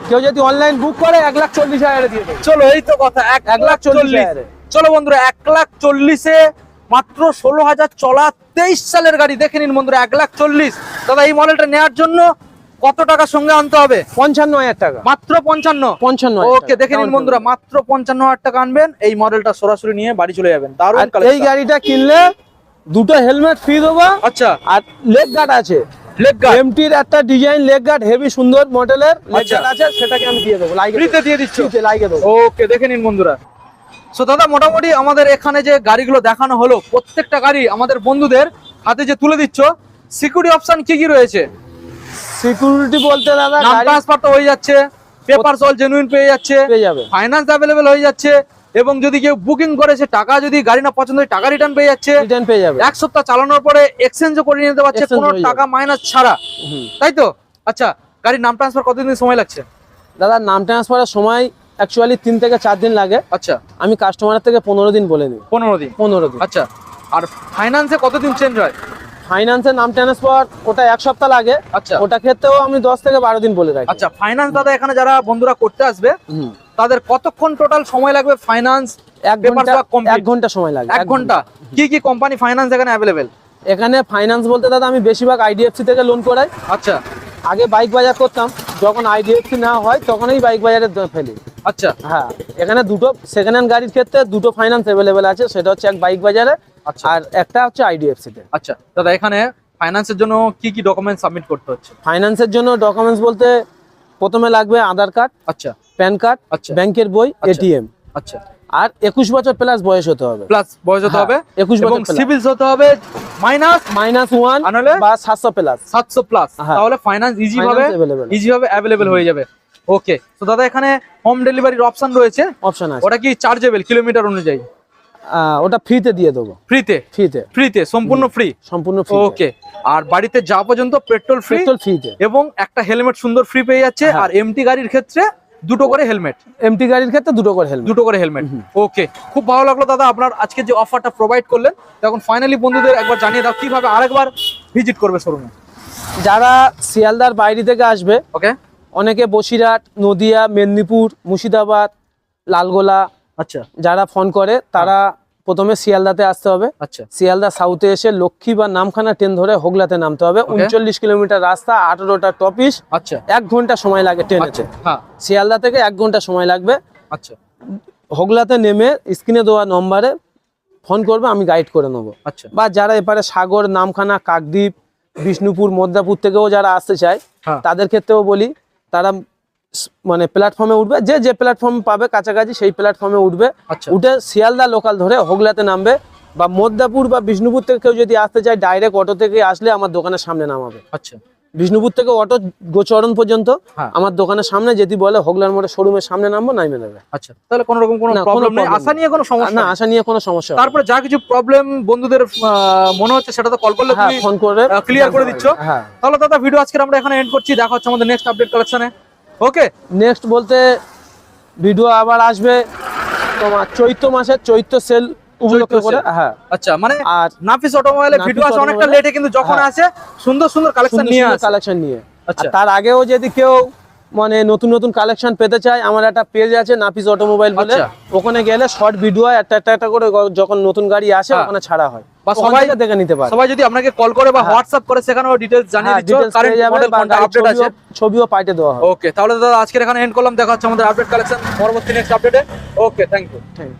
কেউ যদি অনলাইন বুক করে এক লাখ চল্লিশ হাজারে দিয়ে চলো এই তো কথা এক এক লাখ চল্লিশ চলো বন্ধুরা এক লাখ চল্লিশে মাত্র ষোলো হাজার চলা তেইশ সালের গাড়ি। দেখে নিন বন্ধুরা এক লাখ চল্লিশ। দাদা এই মডেলটা নেওয়ার জন্য কত টাকা সঙ্গে আনতে হবে? পঞ্চান্ন হাজার টাকা। মাত্র পঞ্চান্ন? পঞ্চান্ন ওকে দেখে নিন বন্ধুরা মাত্র পঞ্চান্ন হাজার টাকা আনবেন এই মডেলটা সরাসরি নিয়ে বাড়ি চলে যাবেন। দারুণ এই গাড়িটা কিনলে দুটো হেলমেট ফ্রি দেবো আচ্ছা। আর লেগ গার্ড আছে। লেগ গার্ড এমটির একটা ডিজাইন লেগ গার্ড হেভি সুন্দর মডেলের লেগ আচ্ছা। গার্ড আছে সেটাকে আমি দিয়ে দেবো ফ্রিতে দিয়ে দিচ্ছ? দেবো। ওকে দেখে নিন বন্ধুরা। সো দাদা মোটামুটি আমাদের এখানে যে গাড়িগুলো দেখানো হলো প্রত্যেকটা গাড়ি আমাদের বন্ধুদের হাতে যে তুলে দিচ্ছ সিকিউরিটি অপশন কি কি রয়েছে? সিকিউরিটি বলতে দাদা নাম গাড়ি ট্রান্সফার তো হয়ে যাচ্ছে পেপার অল জেনুইন পেয়ে যাচ্ছে পেয়ে যাবে। ফাইন্যান্স অ্যাভেলেবেল হয়ে যাচ্ছে এবং যদি কেউ বুকিং করেছে টাকা যদি গাড়ি না পছন্দ হয় টাকা রিটার্ন পেয়ে যাচ্ছে। রিটার্ন পেয়ে যাবে। এক সপ্তাহ চালানোর পরে এক্সচেঞ্জও করে নিতে পারছে কোনো টাকা মাইনাস ছাড়া। তাই তো? আচ্ছা গাড়ির নাম ট্রান্সফার কতদিন সময় লাগছে? দাদা নাম ট্রান্সফারের সময় অ্যাকচুয়ালি তিন থেকে চার দিন লাগে। আচ্ছা। আমি কাস্টমারের থেকে পনেরো দিন বলে নিই পনেরো দিন। পনেরো দিন। আচ্ছা আর ফাইন্যান্সে কতদিন চেঞ্জ হয়? ফাইন্যান্সের নাম ট্রান্সফার ওটা এক সপ্তাহ লাগে। আচ্ছা। ওটা ক্ষেত্রেও আমি দশ থেকে বারো দিন বলে রাখি। আচ্ছা ফাইন্যান্স দাদা এখানে যারা বন্ধুরা করতে আসবে তাদের কতক্ষণ টোটাল সময় লাগবে ফাইন্যান্স এক ঘণ্টা এক ঘণ্টা সময় লাগে এক ঘণ্টা। কি কি কোম্পানি ফাইন্যান্স এখানে অ্যাভেলেবেল এখানে ফাইন্যান্স বলতে দাদা আমি বেশিরভাগ আইডিএফসি থেকে লোন করাই। আচ্ছা। আগে বাইক বাজার করতাম যখন আইডিএফসি না হয় তখনই বাইক বাজারে ফেলি। আচ্ছা। হ্যাঁ এখানে দুটো সেকেন্ড হ্যান্ড গাড়ির ক্ষেত্রে দুটো ফাইন্যান্স অ্যাভেলেবেল আছে সেটা হচ্ছে এক বাইক বাজারে আর একটা হচ্ছে আইডিএফসি তে। আচ্ছা দাদা এখানে ফাইন্যান্সের জন্য কি কি ডকুমেন্ট সাবমিট করতে হচ্ছে? ফাইন্যান্সের জন্য ডকুমেন্টস বলতে প্রথমে লাগবে আধার কার্ড আচ্ছা। প্যান কার্ড আচ্ছা। ব্যাংকের বই আচ্ছা। এটিএম আচ্ছা। আর একুশ বছর প্লাস বয়স হতে হবে। প্লাস বয়স হতে হ্যাঁ, হবে। 21 বছর। সিভিলস হতে হবে মাইনাস মাইনাস ওয়ান বা সাতশো প্লাস সাতশো প্লাস হ্যাঁ। তাহলে ফাইন্যান্স ইজি ভাবে ইজি ভাবে অ্যাভেলেবেল হয়ে যাবে। ওকে তো দাদা এখানে হোম ডেলিভারির অপশন রয়েছে। অপশন আছে। ওটা কি চার্জেবল কিলোমিটার অনুযায়ী। ওটা ফ্রিতে দিয়ে দেবো। ফ্রিতে ফ্রিতে ফ্রিতে সম্পূর্ণ ফ্রি সম্পূর্ণ ফ্রি ওকে আর বাড়িতে যাওয়া পর্যন্ত পেট্রোল ফ্রি পেট্রোল ফ্রিতে এবং একটা হেলমেট সুন্দর ফ্রি পেয়ে যাচ্ছে হ্যাঁ। আর এমটি গাড়ির ক্ষেত্রে দুটো করে হেলমেট এমটি গাড়ির ক্ষেত্রে দুটো করে হেলমেট দুটো করে হেলমেট ওকে খুব ভালো লাগল দাদা আপনার আজকে যে অফারটা প্রোভাইড করলেন। তখন ফাইনালি বন্ধুদের একবার জানিয়ে দাও কীভাবে আরেকবার ভিজিট করবে শোরুমে? যারা শিয়ালদার বাইরে থেকে আসবে ওকে অনেকে বসিরহাট নদিয়া মেদিনীপুর মুর্শিদাবাদ লালগোলা আচ্ছা। যারা ফোন করে তারা প্রথমে শিয়ালদাতে আসতে হবে। আচ্ছা। শিয়ালদা সাউথে এসে লক্ষ্মী বা নামখানা ট্রেন ধরে হোগলাতে নামতে হবে। উনচল্লিশ কিলোমিটার রাস্তা আঠারোটা টপিস। আচ্ছা। এক ঘণ্টা সময় লাগে ট্রেনেতে। আচ্ছা হ্যাঁ। শিয়ালদা থেকে এক ঘণ্টা সময় লাগবে। আচ্ছা। হোগলাতে নেমে স্ক্রিনে দেওয়া নম্বরে ফোন করবে আমি গাইড করে নেব। আচ্ছা। বা যারা এপারে সাগর নামখানা কাকদ্বীপ বিষ্ণুপুর মদ্দাপুর থেকেও যারা আসতে চায় হ্যাঁ। তাদের ক্ষেত্রেও বলি তারা মানে প্ল্যাটফর্মে উঠবে যে যে প্ল্যাটফর্ম পাবে কাছাকাছি সেই প্ল্যাটফর্মে উঠবে। আচ্ছা। উঠে শিয়ালদা লোকাল ধরে হোগলাতে নামবে বা মদ্দাপুর বা বিষ্ণুপুর থেকে কেউ যদি আসতে চায় ডাইরেক্ট অটো থেকে আসলে আমার দোকানের সামনে নামাবে। আচ্ছা। বিষ্ণুপুর থেকে অটো গোচরণ পর্যন্ত হ্যাঁ। আমার দোকানের সামনে যদি বলে হোগলার মোড়ে শোরুমের সামনে নামবো নামবে নেবে। আচ্ছা। তাহলে কোনো রকম কোনো প্রবলেম নেই। আশা নিয়ে কোনো সমস্যা না। আশা নিয়ে কোনো সমস্যা তারপরে যা কিছু প্রবলেম বন্ধুদের মনে হচ্ছে সেটা তো কল করলে হ্যাঁ তুমি ফোন করে ক্লিয়ার করে দিচ্ছ। হ্যাঁ। তাহলে দাদা ভিডিও আজকে আমরা এখানে এন্ড করছি। দেখা হচ্ছে আমাদের নেক্সট আপডেট কালেকশনে ওকে নেক্সট বলতে ভিডিও আবার আসবে তোমার চৈত্র মাসের চৈত্র সেল হ্যাঁ। আচ্ছা মানে আর নাফিস অটোমোবাইলে ভিডিও আসে অনেকটা লেটে কিন্তু যখন হ্যাঁ। আসে সুন্দর সুন্দর কালেকশন নিয়ে কালেকশন নিয়ে। আচ্ছা। তার আগেও যদি কেউ মানে নতুন নতুন কালেকশন পেতে চাই আমার একটা পেজ আছে নাফিস অটোমোবাইল বলে আচ্ছা। ওখানে গেলে শর্ট ভিডিও একটা একটা একটা করে যখন নতুন গাড়ি আসে হ্যাঁ। ওখানে ছাড়া হয় বা সবাই- দেখে নিতে পারে সবাই যদি আপনাকে কল করে বা হ্যাঁ। হোয়াটসঅ্যাপ করে সেখানেও ডিটেলস জানিয়ে হ্যাঁ, দিচ্ছ কারেন্ট মডেল কোনটা আপডেট আছে ছবিও- পাঠিয়ে দেওয়া হয় ওকে তাহলে দাদা আজকের এখানে এন্ড করলাম দেখা হচ্ছে আমাদের আপডেট কালেকশন পরবর্তী নেক্সট আপডেটে ওকে থ্যাংক ইউ.